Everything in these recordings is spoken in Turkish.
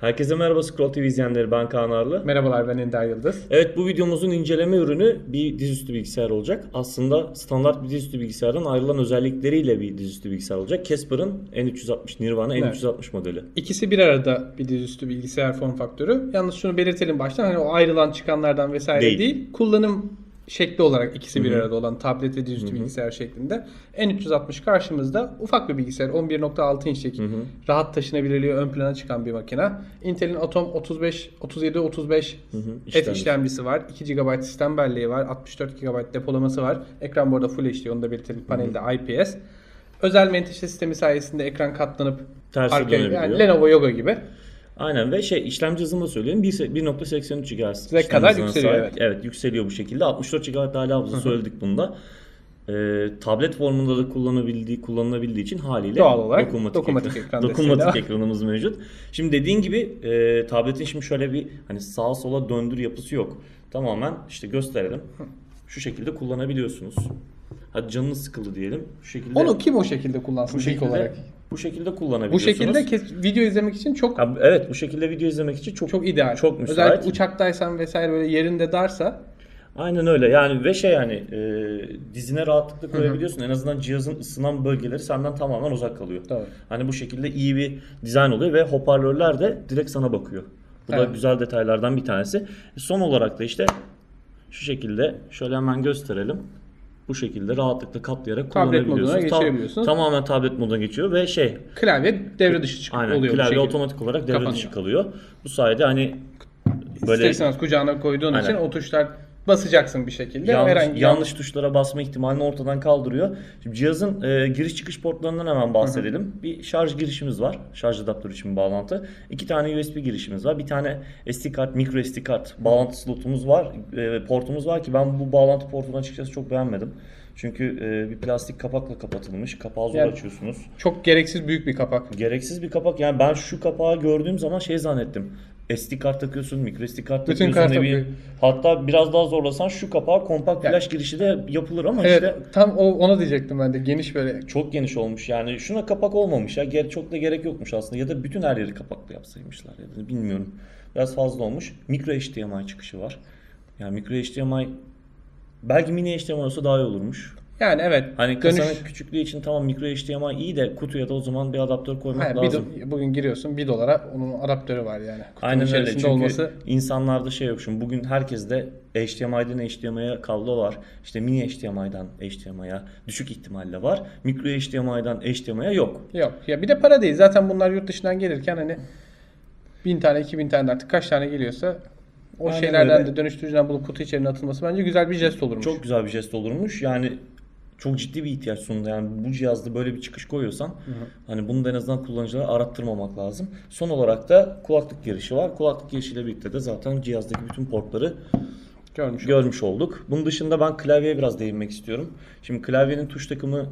Herkese merhaba Scroll TV izleyenleri ben Kaan Arlı. Merhabalar ben Ender Yıldız. Evet bu videomuzun inceleme ürünü bir dizüstü bilgisayar olacak. Aslında standart bir dizüstü bilgisayardan ayrılan özellikleriyle bir dizüstü bilgisayar olacak. Casper'ın N360 Nirvana Evet. N360 modeli. İkisi bir arada bir dizüstü bilgisayar form faktörü. Yalnız şunu belirtelim baştan hani o ayrılan çıkanlardan vesaire Değil. değil. Kullanım şekli olarak ikisi bir arada olan tablet ve dizüstü bilgisayar şeklinde. N360 karşımızda ufak bir bilgisayar 11.6 inçlik rahat taşınabilirliği ön plana çıkan bir makine. Intel'in Atom 35 37 35 hı. F İşlemci. işlemcisi var. 2 GB sistem belleği var. 64 GB depolaması var. Ekran bu arada Full HD onu da belirtelim. Panelde IPS. Özel menteşe sistemi sayesinde ekran katlanıp Terse arkaya dönebiliyor. yani Lenovo Yoga gibi. Aynen ve şey işlemci hızını. Bir- 1.83 GHz. Size kadar yükseliyor, sahip. evet. Evet yükseliyor bu şekilde. 64 GB dahili hafıza söyledik bunda. Ee, tablet formunda da kullanabildiği kullanılabildiği için haliyle Doğal olarak dokunmatik, dokunmatik ekran, ekran dokunmatik ekranımız mevcut. Şimdi dediğin gibi e, tabletin şimdi şöyle bir hani sağa sola döndür yapısı yok. Tamamen işte gösterelim. Şu şekilde kullanabiliyorsunuz. Hadi canınız sıkıldı diyelim. Şu şekilde Onu kim o şekilde kullansın bu ilk şekilde olarak? Bu şekilde Bu kullanabiliyorsunuz. şekilde kes- video izlemek için çok Ya, evet bu şekilde video izlemek için çok çok ideal. Çok müsait. Özellikle uçaktaysan vesaire böyle yerinde darsa Aynen öyle yani ve şey yani e, dizine rahatlıkla koyabiliyorsun. En azından cihazın ısınan bölgeleri senden tamamen uzak kalıyor. Doğru. Hani bu şekilde iyi bir dizayn oluyor ve hoparlörler de direkt sana bakıyor. Bu da Evet. güzel detaylardan bir tanesi. Son olarak da işte şu şekilde şöyle hemen gösterelim. Bu şekilde rahatlıkla katlayarak Tablet moduna kullanabiliyorsunuz. Ta- tamamen tablet moduna geçiyor ve şey klavye devre dışı çık- aynen oluyor klavye otomatik olarak devre Kapanıyor. dışı kalıyor. Bu sayede hani böyle istemez kucağına koyduğun Aynen. için o tuşlar basacaksın bir şekilde. yanlış, Herhangi yanlış tuşlara basma ihtimalini ortadan kaldırıyor. Şimdi cihazın e, giriş çıkış portlarından hemen bahsedelim. Bir şarj girişimiz var. Şarj adaptörü için bir bağlantı. İki tane USB girişimiz var. Bir tane SD kart, micro SD kart bağlantı slotumuz var. E, portumuz var ki ben bu bağlantı portunu açıkçası çok beğenmedim. Çünkü e, bir plastik kapakla kapatılmış. Kapağı zor Yani- açıyorsunuz. çok gereksiz büyük bir kapak. Gereksiz bir kapak. Yani ben şu kapağı gördüğüm zaman şey zannettim. SD kart takıyorsun, micro SD kart Bütün takıyorsun. kart takıyor. Hatta biraz daha zorlasan şu kapağı kompakt Yani- flash girişi de yapılır ama Evet işte tam o, ona diyecektim ben de geniş böyle. çok geniş olmuş. Yani şuna kapak olmamış ya. Ger- Çok da gerek yokmuş aslında. Ya da bütün her yeri kapaklı yapsaymışlar ya da bilmiyorum. Biraz fazla olmuş. Micro HDMI çıkışı var. Yani micro HDMI belki mini HDMI olsa daha iyi olurmuş. Yani evet. Hani dönüş. kasanın küçüklüğü için tamam micro HDMI iyi de kutuya da o zaman bir adaptör koymak Hayır, bir lazım. do- bugün giriyorsun 1 dolara onun adaptörü var yani. Kutunun Aynen öyle çünkü olması insanlarda şey yok şimdi bugün herkeste HDMI'den HDMI'ye kablo var. İşte mini HDMI'den HDMI'ye düşük ihtimalle var. Micro HDMI'den HDMI'ye yok. yok. Ya bir de para değil. Zaten bunlar yurt dışından gelirken hani 1000 tane 2000 tane artık kaç tane geliyorsa o Aynen şeylerden öyle. de dönüştürücüden bulup kutu içerisine atılması bence güzel bir jest olurmuş. Çok güzel bir jest olurmuş. Yani çok ciddi bir ihtiyaç sundu. Yani bu cihazda böyle bir çıkış koyuyorsan hani bunu da en azından kullanıcılara arattırmamak lazım. Son olarak da kulaklık girişi var. Kulaklık girişiyle birlikte de zaten cihazdaki bütün portları görmüş. görmüş olduk. Bunun dışında ben klavyeye biraz değinmek istiyorum. Şimdi klavyenin tuş takımı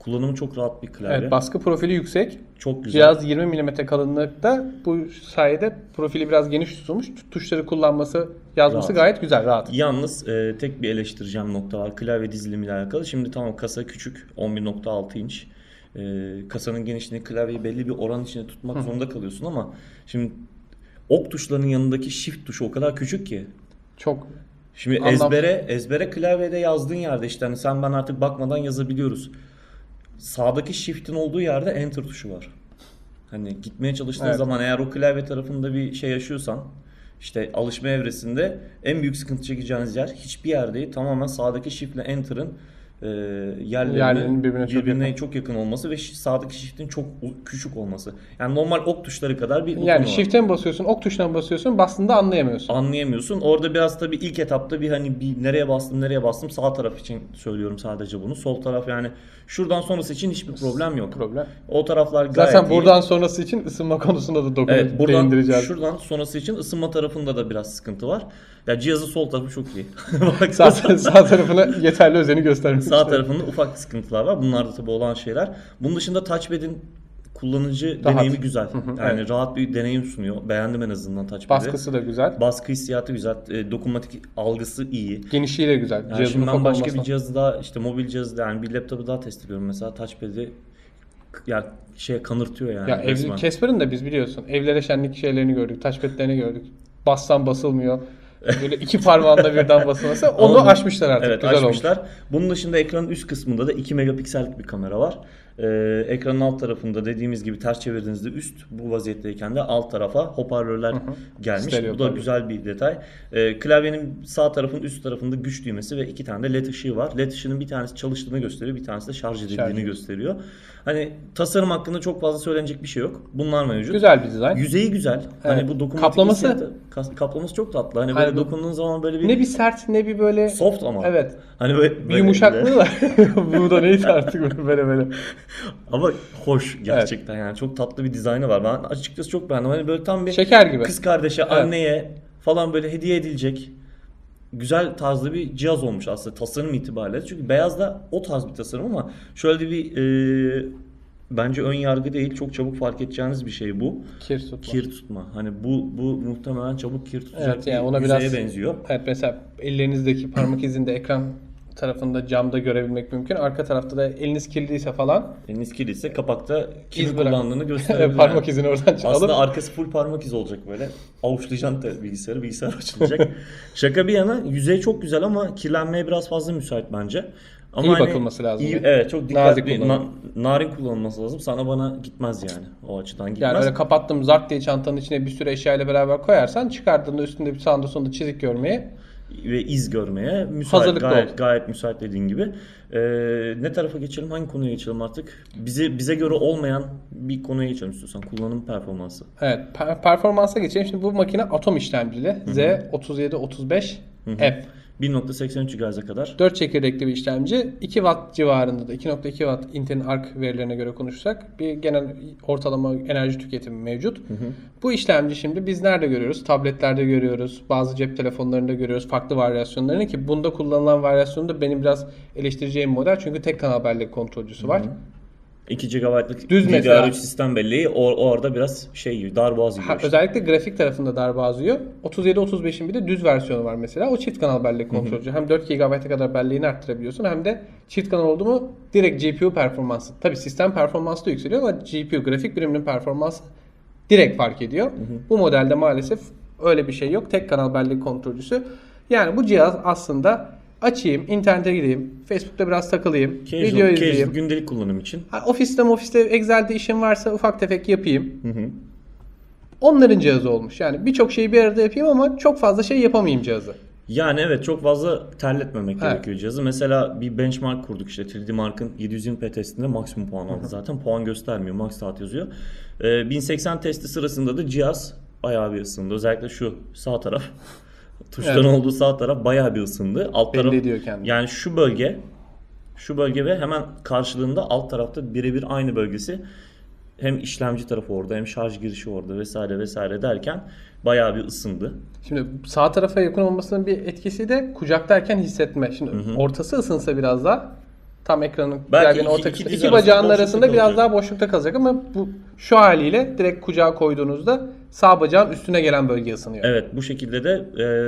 kullanımı çok rahat bir klavye. Evet, baskı profili yüksek. çok güzel. Cihaz 20 mm kalınlıkta. Bu sayede profili biraz geniş tutulmuş. Tuşları kullanması, yazması Rahat. gayet güzel, rahat. Yalnız e, tek bir eleştireceğim nokta var. Klavye dizilimiyle alakalı. Şimdi tamam kasa küçük. 11.6 inç. E, kasanın genişliğini klavyeyi belli bir oran içinde tutmak zorunda kalıyorsun ama şimdi ok tuşlarının yanındaki shift tuşu o kadar küçük ki. Çok Şimdi Anlam- ezbere ezbere klavyede yazdığın yerde işte hani sen ben artık bakmadan yazabiliyoruz. Sağdaki shift'in olduğu yerde enter tuşu var. Hani gitmeye çalıştığın Evet. zaman eğer o klavye tarafında bir şey yaşıyorsan işte alışma evresinde en büyük sıkıntı çekeceğiniz yer hiçbir yer değil. Tamamen sağdaki shift ile enter'ın e, yerlerinin Yerlerinin birbirine çok birbirine yakın. çok yakın olması ve sağdaki shift'in çok küçük olması. Yani normal ok tuşları kadar bir yani shift'e mi basıyorsun, ok tuşuna mı basıyorsun, bastığında anlayamıyorsun. anlayamıyorsun. Orada biraz tabii ilk etapta bir hani bir nereye bastım nereye bastım sağ taraf için söylüyorum sadece bunu. Sol taraf yani şuradan sonrası için hiçbir problem yok. Problem. O taraflar gayet Zaten iyi. buradan sonrası için ısınma konusunda da dokunup Evet buradan şuradan sonrası için ısınma tarafında da biraz sıkıntı var. Ya cihazın sol tarafı çok iyi. Sağ, sağ tarafına yeterli özeni göstermek sağ tarafında ufak sıkıntılar var. Bunlar da tabii olan şeyler. Bunun dışında touchpad'in kullanıcı Rahat. deneyimi güzel. hı, yani evet. rahat bir deneyim sunuyor. Beğendim en azından touchpad'i. Baskısı da güzel. Baskı hissiyatı güzel. E, dokunmatik algısı iyi. Genişliği de güzel. Yani Cihazın şimdi ben başka olmasına. bir cihazı daha işte mobil cihazı da yani bir laptopu daha test ediyorum mesela touchpad'i ya şey kanırtıyor yani. Ya evli Casper'ın da biz biliyorsun evlere şenlik şeylerini gördük, touchpad'lerini gördük. Bassan basılmıyor. Böyle iki parmağında birden basılması. Onu bu- aşmışlar artık. Evet Güzel açmışlar. olmuş. Bunun dışında ekranın üst kısmında da 2 megapiksellik bir kamera var. Ee, ekranın alt tarafında dediğimiz gibi ters çevirdiğinizde üst bu vaziyetteyken de alt tarafa hoparlörler gelmiş. Stereo bu da tabii. güzel bir detay. Ee, klavyenin sağ tarafın üst tarafında güç düğmesi ve iki tane de led ışığı var. Led ışığının bir tanesi çalıştığını gösteriyor, bir tanesi de şarj edildiğini Şarj. gösteriyor. Hani tasarım hakkında çok fazla söylenecek bir şey yok. Bunlar mevcut. Güzel bir dizayn. Yüzeyi güzel. Hani bu dokunmatik Kaplaması- hissiyatı- kaplaması çok tatlı. Hani Hani böyle bu- dokunduğun zaman böyle bir Ne bir sert ne bir böyle soft ama. Evet. Hani böyle, Bir böyle- yumuşaklığı var. Bu da neyse artık böyle böyle. Ama hoş gerçekten yani çok tatlı bir dizaynı var. Ben açıkçası çok beğendim. Hani böyle tam bir Şeker gibi. kız kardeşe, anneye falan böyle hediye edilecek güzel tarzda bir cihaz olmuş aslında tasarım itibariyle. Çünkü beyaz da o tarz bir tasarım ama şöyle bir e, bence ön yargı değil. Çok çabuk fark edeceğiniz bir şey bu. Kir tutma. Kir tutma. Hani bu bu muhtemelen çabuk kir tutacak Evet, bir yani ona yüzeye biraz- benziyor. Evet mesela ellerinizdeki parmak izinde ekran tarafında camda görebilmek mümkün. Arka tarafta da eliniz kirliyse falan Eliniz kirliyse kapakta kimi kullandığını gösterebilir. parmak izini oradan Aslında alıp arkası full parmak izi olacak böyle. Avuçlayacaksın da bilgisayarı, bilgisayar açılacak. Şaka bir yana yüzey çok güzel ama kirlenmeye biraz fazla müsait bence. Ama İyi bakılması lazım. iyi- evet çok dikkatli, na- narin kullanılması lazım. Sana bana gitmez yani. O açıdan gitmez. yani öyle kapattım zart diye çantanın içine bir sürü eşyayla beraber koyarsan çıkardığında üstünde bir sağında sonunda çizik görmeye Ve iz görmeye müsait. Hazırlıklı gayet, ol. gayet müsait dediğin gibi. Ee, ne tarafa geçelim? Hangi konuya geçelim artık? Bize bize göre olmayan bir konuya geçelim istiyorsan. Kullanım performansı. Evet, per- performansa geçelim. Şimdi bu makine atom işlemcili. Z3735F. 1.83 GHz'e kadar 4 çekirdekli bir işlemci. 2 watt civarında da 2.2 watt Intel'in ARC verilerine göre konuşursak bir genel ortalama enerji tüketimi mevcut. Bu işlemci şimdi biz nerede görüyoruz? Tabletlerde görüyoruz. Bazı cep telefonlarında görüyoruz. Farklı varyasyonlarını ki bunda kullanılan varyasyonu da benim biraz eleştireceğim model. Çünkü tek kanal bellek kontrolcüsü var. 2 GB'lık Düz DDR3 mesela. sistem belleği o, orada biraz şey gibi darboğaz gibi. Ha, işte. özellikle grafik tarafında darbazıyor. 37-35'in bir de düz versiyonu var mesela. O çift kanal bellek kontrolcü. Hem 4 GB'a kadar belleğini arttırabiliyorsun hem de çift kanal oldu mu direkt GPU performansı. Tabi sistem performansı da yükseliyor ama GPU grafik biriminin performansı direkt fark ediyor. Bu modelde maalesef öyle bir şey yok. Tek kanal bellek kontrolcüsü. Yani bu cihaz aslında açayım, internete gireyim, Facebook'ta biraz takılayım, Casual, video casual, izleyeyim. gündelik kullanım için. Ha, Ofiste ofiste Excel'de işim varsa ufak tefek yapayım. Hı hı. Onların cihazı olmuş. Yani birçok şeyi bir arada yapayım ama çok fazla şey yapamayayım cihazı. Yani evet çok fazla terletmemek Evet. gerekiyor cihazı. Mesela bir benchmark kurduk işte 3D Mark'ın 720p testinde maksimum puan aldı zaten. Puan göstermiyor. Max saat yazıyor. Ee, 1080 testi sırasında da cihaz bayağı bir ısındı. Özellikle şu sağ taraf. Tuşların Evet. olduğu sağ taraf bayağı bir ısındı. Alt Belli taraf ediyor kendini. Yani şu bölge şu bölge ve hemen karşılığında alt tarafta birebir aynı bölgesi hem işlemci tarafı orada hem şarj girişi orada vesaire vesaire derken bayağı bir ısındı. Şimdi sağ tarafa yakın olmasının bir etkisi de kucaktayken hissetme. Şimdi ortası ısınsa biraz daha tam ekranın Belki iki- orta iki kısmı iki arasında bacağının arasında biraz daha boşlukta kalacak ama bu şu haliyle direkt kucağa koyduğunuzda sağ bacağın üstüne gelen bölge ısınıyor. Evet bu şekilde de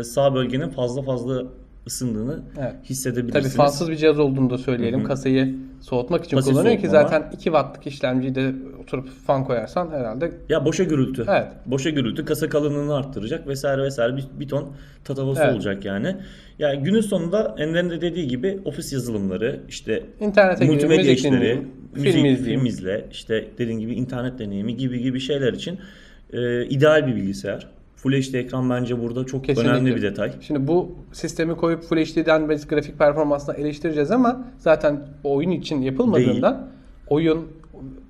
e, sağ bölgenin fazla fazla ısındığını Evet. Tabii hissedebilirsiniz. fansız bir cihaz olduğunu da söyleyelim. Kasayı soğutmak için Pasif kullanıyor ki soğutma var. zaten 2 wattlık işlemciyi de oturup fan koyarsan herhalde Ya boşa gürültü. Evet. Boşa gürültü kasa kalınlığını arttıracak vesaire vesaire bir, bir ton tatavası Evet. olacak yani. Yani günün sonunda Enver'in de dediği gibi ofis yazılımları işte internete multimedya işleri, müzik, film izleyeyim. film izle, işte dediğin gibi internet deneyimi gibi gibi şeyler için e, ideal bir bilgisayar. Full HD ekran bence burada çok Kesinlikle. önemli bir detay. Şimdi bu sistemi koyup Full HD'den biz grafik performansını eleştireceğiz ama zaten oyun için yapılmadığından oyun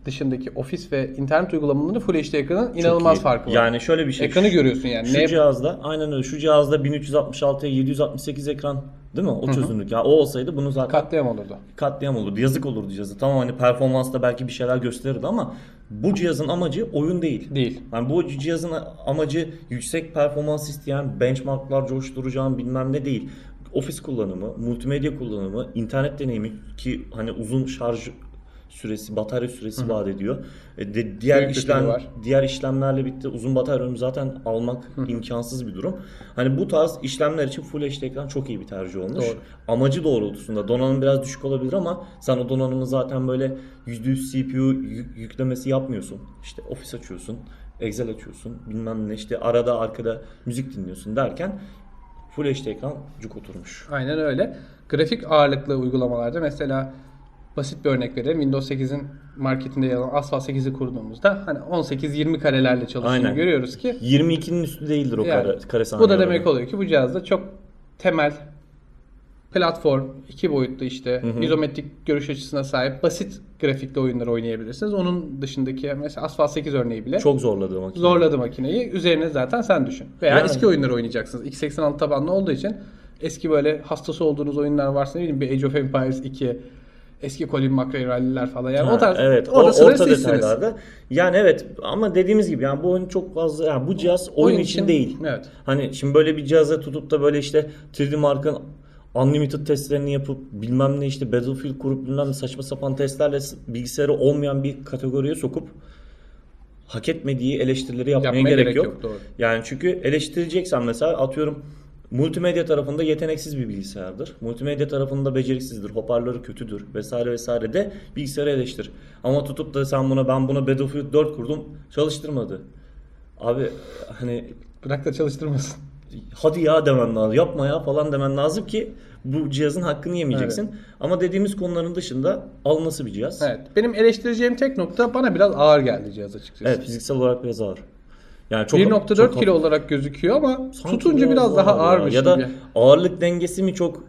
dışındaki ofis ve internet uygulamalarında Full HD ekranın inanılmaz farkı var. Yani şöyle bir şey. Ekranı görüyorsun yani. Şu Ne- cihazda aynen öyle. Şu cihazda 1366'ya 768 ekran değil mi? O çözünürlük. Ya o olsaydı bunu zaten katliam olurdu. katliam olurdu. Yazık olurdu cihazı. Tamam hani performansta belki bir şeyler gösterirdi ama bu cihazın amacı oyun değil. Değil. Yani bu cihazın amacı yüksek performans isteyen benchmarklar coşturacağım bilmem ne değil. Ofis kullanımı, multimedya kullanımı, internet deneyimi ki hani uzun şarj süresi, batarya süresi vaat ediyor. E, de, diğer Büyük işlem var. diğer işlemlerle bitti. Uzun batarya ömrü zaten almak imkansız bir durum. Hani bu tarz işlemler için Full HD ekran çok iyi bir tercih olmuş. Doğru. Amacı doğrultusunda donanım biraz düşük olabilir ama sen o donanımı zaten böyle %100 CPU yük- yüklemesi yapmıyorsun. İşte ofis açıyorsun, Excel açıyorsun, bilmem ne işte arada arkada müzik dinliyorsun derken Full HD ekran cuk oturmuş. Aynen öyle. Grafik ağırlıklı uygulamalarda mesela basit bir örnek verelim. Windows 8'in marketinde yer alan Asphalt 8'i kurduğumuzda hani 18-20 karelerle çalıştığını Aynen. görüyoruz ki 22'nin üstü değildir o Yani kare, kare bu da demek oluyor ki bu cihazda çok temel platform, iki boyutlu işte izometrik görüş açısına sahip basit grafikli oyunları oynayabilirsiniz. Onun dışındaki mesela Asphalt 8 örneği bile Çok zorladı makine. zorladı makineyi. Üzerine zaten sen düşün. Veya Yani. eski oyunları oynayacaksınız. x86 tabanlı olduğu için eski böyle hastası olduğunuz oyunlar varsa ne bileyim bir Age of Empires 2, eski Colin McRae ralliler falan yani Ha, o tarz evet, orada o, orta detaylarda. Yani evet ama dediğimiz gibi yani bu oyun çok fazla yani bu cihaz oyun, için, değil. Evet. Hani şimdi böyle bir cihaza tutup da böyle işte 3D Mark'ın Unlimited testlerini yapıp bilmem ne işte Battlefield kurup bilmem ne saçma sapan testlerle bilgisayarı olmayan bir kategoriye sokup hak etmediği eleştirileri yapmaya, Yapmaya gerek, gerek yok. yok, doğru. Yani çünkü eleştireceksen mesela atıyorum multimedya tarafında yeteneksiz bir bilgisayardır. Multimedya tarafında beceriksizdir, hoparlörü kötüdür vesaire vesaire de bilgisayarı eleştir. Ama tutup da sen buna ben buna Battlefield 4 kurdum çalıştırmadı. Abi hani Bırak da çalıştırmasın. hadi ya demen lazım. Yapma ya falan demen lazım ki bu cihazın hakkını yemeyeceksin. Ama dediğimiz konuların dışında alınası bir cihaz. Evet. Benim eleştireceğim tek nokta bana biraz ağır geldi cihaz açıkçası. Evet, fiziksel olarak biraz ağır. Yani çok 1.4 çok kilo olarak gözüküyor ama Sanki tutunca biraz daha ağır ya. ağırmış Ya da ağırlık dengesi mi çok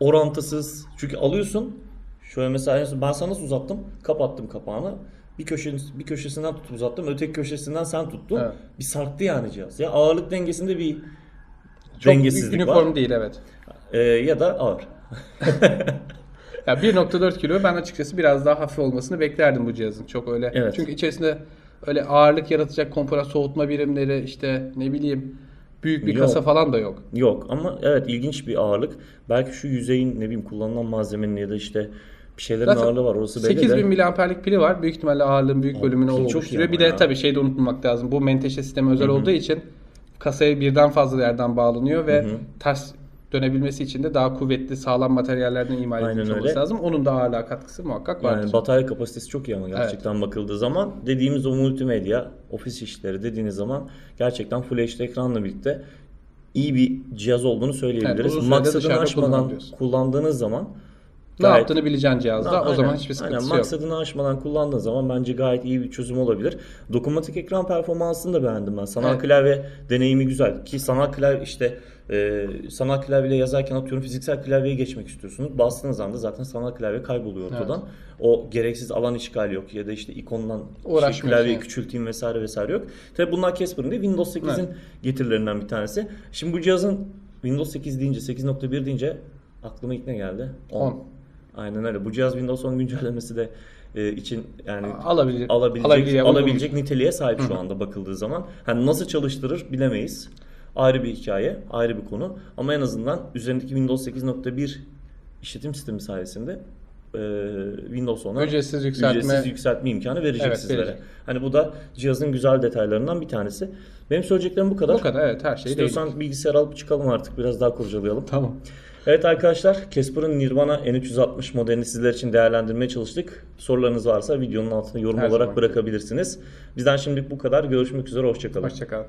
orantısız. Çünkü alıyorsun şöyle mesela ben sana nasıl uzattım? Kapattım kapağını. Bir köşesi, bir köşesinden tutup uzattım. Öteki köşesinden sen tuttun. Evet. Bir sarktı yani cihaz. Ya ağırlık dengesinde bir Çok dengesizlik uniform var. değil evet. Ee, ya da ağır. Ya 1.4 kilo ben açıkçası biraz daha hafif olmasını beklerdim bu cihazın. Çok öyle. Evet. Çünkü içerisinde öyle ağırlık yaratacak kompora soğutma birimleri işte ne bileyim büyük bir Yok. kasa falan da yok. Yok ama evet ilginç bir ağırlık. Belki şu yüzeyin ne bileyim kullanılan malzemenin ya da işte bir şeylerin Zaten ağırlığı var. Orası belli 8000 de. miliamperlik pili var. Büyük ihtimalle ağırlığın büyük bölümünü o oluşturuyor. Bir de ya. tabii şey de unutmamak lazım. Bu menteşe sistemi özel olduğu için kasaya birden fazla yerden bağlanıyor ve ters dönebilmesi için de daha kuvvetli sağlam materyallerden imal Aynen edilmiş öyle. olması lazım. Onun da ağırlığa katkısı muhakkak vardır. Yani batarya kapasitesi çok iyi ama gerçekten bakıldığı zaman dediğimiz o multimedya, ofis işleri dediğiniz zaman gerçekten Full HD ekranla birlikte iyi bir cihaz olduğunu Evet, söyleyebiliriz. sürede Maksadını aşmadan kullandığınız zaman ne gayet- yaptığını bileceğin cihazda Ha, o aynen, zaman hiçbir aynen. sıkıntısı yok. Maksadını aşmadan kullandığın zaman bence gayet iyi bir çözüm olabilir. Dokunmatik ekran performansını da beğendim ben. Sanal Evet. klavye deneyimi güzel. Ki sanal klavye işte e, sanal klavyeyle yazarken atıyorum fiziksel klavyeye geçmek istiyorsunuz. Bastığınız anda zaten sanal klavye kayboluyor ortadan. O gereksiz alan işgali yok ya da işte ikondan işte Uğraşmıyorsun klavyeyi yani. küçülteyim vesaire vesaire yok. Tabi bunlar Casper'ın değil Windows 8'in Evet. getirilerinden bir tanesi. Şimdi bu cihazın Windows 8 deyince 8.1 deyince aklıma ilk ne geldi? 10. Aynen öyle. Bu cihaz Windows 10 güncellemesi de e, için yani Alabilir. alabilecek alabilir, alabilecek niteliğe sahip şu anda bakıldığı zaman. Hani nasıl çalıştırır bilemeyiz. Ayrı bir hikaye, ayrı bir konu. Ama en azından üzerindeki Windows 8.1 işletim sistemi sayesinde e, Windows 10'a Ücretsiz yükseltme- ücretsiz yükseltme imkanı verecek Evet, sizlere. verecek. Hani bu da cihazın güzel detaylarından bir tanesi. Benim söyleyeceklerim bu kadar. Bu kadar evet her şey. İstiyorsan bilgisayar alıp çıkalım artık biraz daha kurcalayalım. Tamam. Evet arkadaşlar Casper'ın Nirvana N360 modelini sizler için değerlendirmeye çalıştık. Sorularınız varsa videonun altına yorum Her olarak bırakabilirsiniz. Bizden şimdilik bu kadar. Görüşmek üzere. Hoşçakalın. Hoşçakal.